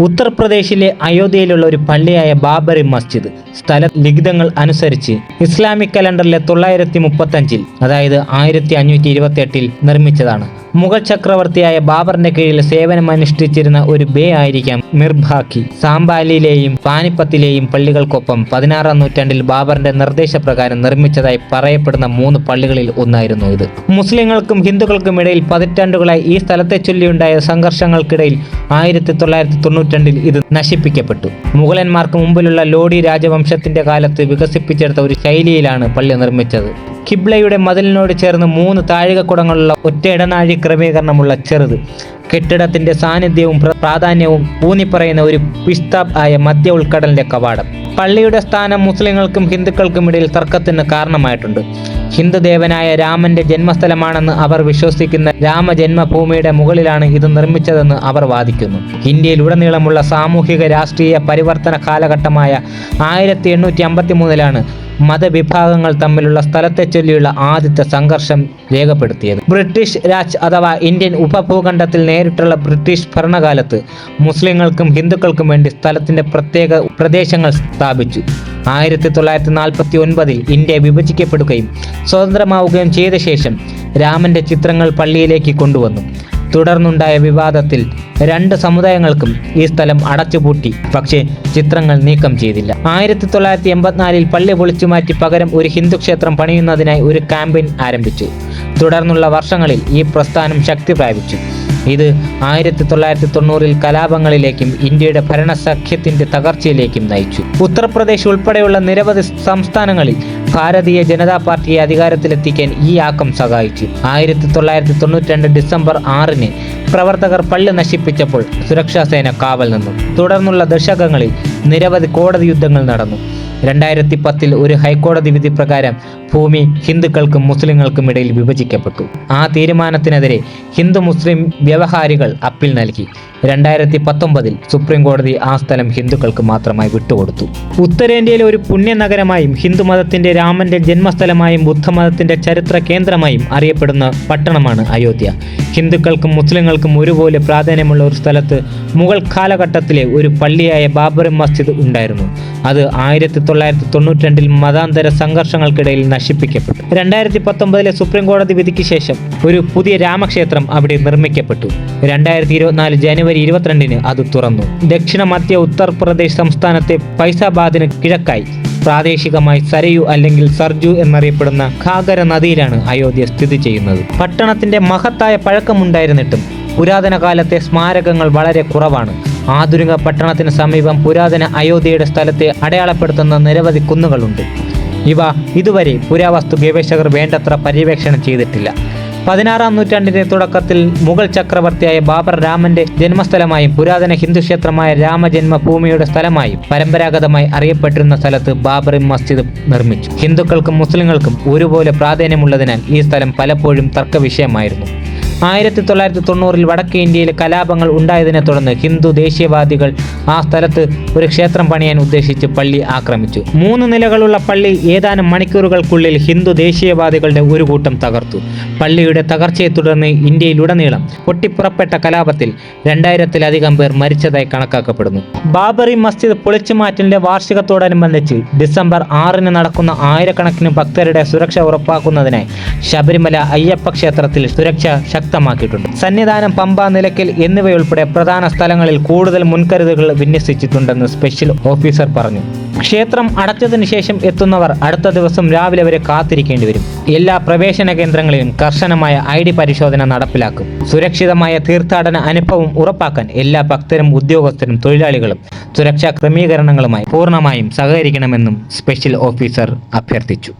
ഉത്തർപ്രദേശിലെ അയോധ്യയിലുള്ള ഒരു പള്ളിയായ ബാബറി മസ്ജിദ്. സ്ഥല ലിഖിതങ്ങൾ അനുസരിച്ച് ഇസ്ലാമിക് കലണ്ടറിലെ തൊള്ളായിരത്തി മുപ്പത്തഞ്ചിൽ അതായത് ആയിരത്തി അഞ്ഞൂറ്റി ഇരുപത്തി എട്ടിൽ നിർമ്മിച്ചതാണ്. മുഗൾ ചക്രവർത്തിയായ ബാബറിന്റെ കീഴിൽ സേവനമനുഷ്ഠിച്ചിരുന്ന ഒരു ബേ ആയിരിക്കാം മിർഭാക്കി. സാംബാലിയിലെയും പാനിപ്പത്തിലെയും പള്ളികൾക്കൊപ്പം പതിനാറാം നൂറ്റാണ്ടിൽ ബാബറിന്റെ നിർദ്ദേശപ്രകാരം നിർമ്മിച്ചതായി പറയപ്പെടുന്ന മൂന്ന് പള്ളികളിൽ ഒന്നായിരുന്നു ഇത്. മുസ്ലിങ്ങൾക്കും ഹിന്ദുക്കൾക്കും ഇടയിൽ പതിറ്റാണ്ടുകളായി ഈ സ്ഥലത്തെ ചൊല്ലിയുണ്ടായ സംഘർഷങ്ങൾക്കിടയിൽ ആയിരത്തി തൊള്ളായിരത്തി തൊണ്ണൂറ്റിരണ്ടിൽ ഇത് നശിപ്പിക്കപ്പെട്ടു. മുഗളന്മാർക്ക് മുമ്പിലുള്ള ലോഡി രാജവംശത്തിന്റെ കാലത്ത് വികസിപ്പിച്ചെടുത്ത ഒരു ശൈലിയിലാണ് പള്ളി നിർമ്മിച്ചത്. കിബ്ലയുടെ മതിലിനോട് ചേർന്ന് മൂന്ന് താഴികക്കുടങ്ങളുള്ള ഒറ്റ ഇടനാഴി ക്രമീകരണമുള്ള ചെറുത്. കെട്ടിടത്തിന്റെ സാന്നിധ്യവും പ്രാധാന്യവും ഊന്നിപ്പറയുന്ന ഒരു പിസ്താബ് ആയ മധ്യ ഉൾക്കടലിന്റെ കവാടം. പള്ളിയുടെ സ്ഥാനം മുസ്ലിങ്ങൾക്കും ഹിന്ദുക്കൾക്കും ഇടയിൽ തർക്കത്തിന് കാരണമായിട്ടുണ്ട്. ഹിന്ദു ദേവനായ രാമന്റെ ജന്മസ്ഥലമാണെന്ന് അവർ വിശ്വസിക്കുന്ന രാമജന്മഭൂമിയുടെ മുകളിലാണ് ഇത് നിർമ്മിച്ചതെന്ന് അവർ വാദിക്കുന്നു. ഇന്ത്യയിൽ ഉടനീളമുള്ള സാമൂഹിക രാഷ്ട്രീയ പരിവർത്തന കാലഘട്ടമായ ആയിരത്തി എണ്ണൂറ്റി അമ്പത്തി മൂന്നിലാണ് മതവിഭാഗങ്ങൾ തമ്മിലുള്ള സ്ഥലത്തെ ചൊല്ലിയുള്ള ആദ്യത്തെ സംഘർഷം രേഖപ്പെടുത്തിയത്. ബ്രിട്ടീഷ് രാജ് അഥവാ ഇന്ത്യൻ ഉപഭൂഖണ്ഡത്തിൽ നേരിട്ടുള്ള ബ്രിട്ടീഷ് ഭരണകാലത്ത് മുസ്ലിങ്ങൾക്കും ഹിന്ദുക്കൾക്കും വേണ്ടി സ്ഥലത്തിന്റെ പ്രത്യേക പ്രദേശങ്ങൾ സ്ഥാപിച്ചു. ആയിരത്തി തൊള്ളായിരത്തി നാൽപ്പത്തി ഒൻപതിൽ ഇന്ത്യ വിഭജിക്കപ്പെടുകയും സ്വതന്ത്രമാവുകയും ചെയ്ത ശേഷം രാമന്റെ ചിത്രങ്ങൾ പള്ളിയിലേക്ക് കൊണ്ടുവന്നു. തുടർന്നുണ്ടായ വിവാദത്തിൽ രണ്ട് സമുദായങ്ങൾക്കും ഈ സ്ഥലം അടച്ചുപൂട്ടി. പക്ഷേ ചിത്രങ്ങൾ നീക്കം ചെയ്തില്ല. ആയിരത്തി തൊള്ളായിരത്തി എൺപത്തിനാലിൽ പള്ളി പൊളിച്ചു മാറ്റി പകരം ഒരു ഹിന്ദു ക്ഷേത്രം പണിയുന്നതിനായി ഒരു ക്യാമ്പയിൻ ആരംഭിച്ചു. തുടർന്നുള്ള വർഷങ്ങളിൽ ഈ പ്രസ്ഥാനം ശക്തി പ്രാപിച്ചു. ഇത് ആയിരത്തി തൊള്ളായിരത്തി തൊണ്ണൂറിൽ കലാപങ്ങളിലേക്കും ഇന്ത്യയുടെ ഭരണസഖ്യത്തിന്റെ തകർച്ചയിലേക്കും നയിച്ചു. ഉത്തർപ്രദേശ് ഉൾപ്പെടെയുള്ള നിരവധി സംസ്ഥാനങ്ങളിൽ ഭാരതീയ ജനതാ പാർട്ടിയെ അധികാരത്തിലെത്തിക്കാൻ ഈ ആക്കം സഹായിച്ചു. ആയിരത്തി തൊള്ളായിരത്തി തൊണ്ണൂറ്റി രണ്ട് ഡിസംബർ ആറിന് പ്രവർത്തകർ പള്ളി നശിപ്പിച്ചപ്പോൾ സുരക്ഷാസേന കാവൽ നിന്നു. തുടർന്നുള്ള ദശകങ്ങളിൽ നിരവധി കോടതി യുദ്ധങ്ങൾ നടന്നു. രണ്ടായിരത്തി പത്തിൽ ഒരു ഹൈക്കോടതി വിധി പ്രകാരം ഭൂമി ഹിന്ദുക്കൾക്കും മുസ്ലിങ്ങൾക്കും ഇടയിൽ വിഭജിക്കപ്പെട്ടു. ആ തീരുമാനത്തിനെതിരെ ഹിന്ദു മുസ്ലിം വ്യവഹാരികൾ അപ്പീൽ നൽകി. രണ്ടായിരത്തി പത്തൊമ്പതിൽ സുപ്രീം കോടതി ആ സ്ഥലം ഹിന്ദുക്കൾക്ക് മാത്രമായി വിട്ടുകൊടുത്തു. ഉത്തരേന്ത്യയിലെ ഒരു പുണ്യനഗരമായും ഹിന്ദുമതത്തിന്റെ രാമന്റെ ജന്മസ്ഥലമായും ബുദ്ധമതത്തിന്റെ ചരിത്ര കേന്ദ്രമായും അറിയപ്പെടുന്ന പട്ടണമാണ് അയോധ്യ. ഹിന്ദുക്കൾക്കും മുസ്ലിങ്ങൾക്കും ഒരുപോലെ പ്രാധാന്യമുള്ള ഒരു സ്ഥലത്ത് മുഗൾ കാലഘട്ടത്തിലെ ഒരു പള്ളിയായ ബാബറി മസ്ജിദ് ഉണ്ടായിരുന്നു. അത് ആയിരത്തി തൊള്ളായിരത്തി തൊണ്ണൂറ്റി രണ്ടിൽ മതാന്തര സംഘർഷങ്ങൾക്കിടയിൽ നശിപ്പിക്കപ്പെട്ടു. രണ്ടായിരത്തി പത്തൊമ്പതിലെ സുപ്രീം കോടതി വിധിക്ക് ശേഷം ഒരു പുതിയ രാമക്ഷേത്രം അവിടെ നിർമ്മിക്കപ്പെട്ടു. രണ്ടായിരത്തി ഇരുപത്തിനാല് ജനുവരി ഇരുപത്തിരണ്ടിന് അത് തുറന്നു. ദക്ഷിണ മധ്യ ഉത്തർപ്രദേശ് സംസ്ഥാനത്തെ ഫൈസാബാദിന് കിഴക്കായി. പ്രാദേശികമായി സരയു അല്ലെങ്കിൽ സർജു എന്നറിയപ്പെടുന്ന ഖാഗര നദിയിലാണ് അയോധ്യ സ്ഥിതി ചെയ്യുന്നത്. പട്ടണത്തിന്റെ മഹത്തായ പഴക്കമുണ്ടായിരുന്നിട്ടും പുരാതന കാലത്തെ സ്മാരകങ്ങൾ വളരെ കുറവാണ്. ആധുനിക പട്ടണത്തിന് സമീപം പുരാതന അയോധ്യയുടെ സ്ഥലത്തെ അടയാളപ്പെടുത്തുന്ന നിരവധി കുന്നുകളുണ്ട്. ഇവ ഇതുവരെ പുരാവസ്തു ഗവേഷകർ വേണ്ടത്ര പര്യവേക്ഷണം ചെയ്തിട്ടില്ല. പതിനാറാം നൂറ്റാണ്ടിന്റെ തുടക്കത്തിൽ മുഗൾ ചക്രവർത്തിയായ ബാബർ രാമന്റെ ജന്മസ്ഥലമായും പുരാതന ഹിന്ദു ക്ഷേത്രമായ രാമജന്മഭൂമിയുടെ സ്ഥലമായും പരമ്പരാഗതമായി അറിയപ്പെട്ടിരുന്ന സ്ഥലത്ത് ബാബറി മസ്ജിദ് നിർമ്മിച്ചു. ഹിന്ദുക്കൾക്കും മുസ്ലിങ്ങൾക്കും ഒരുപോലെ പ്രാധാന്യമുള്ളതിനാൽ ഈ സ്ഥലം പലപ്പോഴും തർക്ക വിഷയമായിരുന്നു ആയിരത്തി തൊള്ളായിരത്തി തൊണ്ണൂറിൽ വടക്കേ ഇന്ത്യയിൽ കലാപങ്ങൾ ഉണ്ടായതിനെ തുടർന്ന് ഹിന്ദു ദേശീയവാദികൾ ആ സ്ഥലത്ത് ഒരു ക്ഷേത്രം പണിയാൻ ഉദ്ദേശിച്ച് പള്ളി ആക്രമിച്ചു. മൂന്ന് നിലകളുള്ള പള്ളി ഏതാനും മണിക്കൂറുകൾക്കുള്ളിൽ ഹിന്ദു ദേശീയവാദികളുടെ ഒരു കൂട്ടം തകർത്തു. പള്ളിയുടെ തകർച്ചയെ തുടർന്ന് ഇന്ത്യയിലുടനീളം പൊട്ടിപ്പുറപ്പെട്ട കലാപത്തിൽ രണ്ടായിരത്തിലധികം പേർ മരിച്ചതായി കണക്കാക്കപ്പെടുന്നു. ബാബറി മസ്ജിദ് പൊളിച്ചുമാറ്റലിന്റെ വാർഷികത്തോടനുബന്ധിച്ച് ഡിസംബർ ആറിന് നടക്കുന്ന ആയിരക്കണക്കിന് ഭക്തരുടെ സുരക്ഷ ഉറപ്പാക്കുന്നതിനായി ശബരിമല അയ്യപ്പ ക്ഷേത്രത്തിൽ സുരക്ഷ ശക്തമാക്കിയിട്ടുണ്ട്. സന്നിധാനം പമ്പ നിലയ്ക്കൽ എന്നിവയുൾപ്പെടെ പ്രധാന സ്ഥലങ്ങളിൽ കൂടുതൽ മുൻകരുതലുകൾ വിന്യസിച്ചിട്ടുണ്ടെന്ന് സ്പെഷ്യൽ ഓഫീസർ പറഞ്ഞു. ക്ഷേത്രം അടച്ചതിന് ശേഷം എത്തുന്നവർ അടുത്ത ദിവസം രാവിലെ വരെ കാത്തിരിക്കേണ്ടി വരും. എല്ലാ പ്രവേശന കേന്ദ്രങ്ങളിലും കർശനമായ ഐ ഡി പരിശോധന നടപ്പിലാക്കും. സുരക്ഷിതമായ തീർത്ഥാടന അനുഭവം ഉറപ്പാക്കാൻ എല്ലാ ഭക്തരും ഉദ്യോഗസ്ഥരും തൊഴിലാളികളും സുരക്ഷാ ക്രമീകരണങ്ങളുമായി പൂർണമായും സഹകരിക്കണമെന്നും സ്പെഷ്യൽ ഓഫീസർ അഭ്യർത്ഥിച്ചു.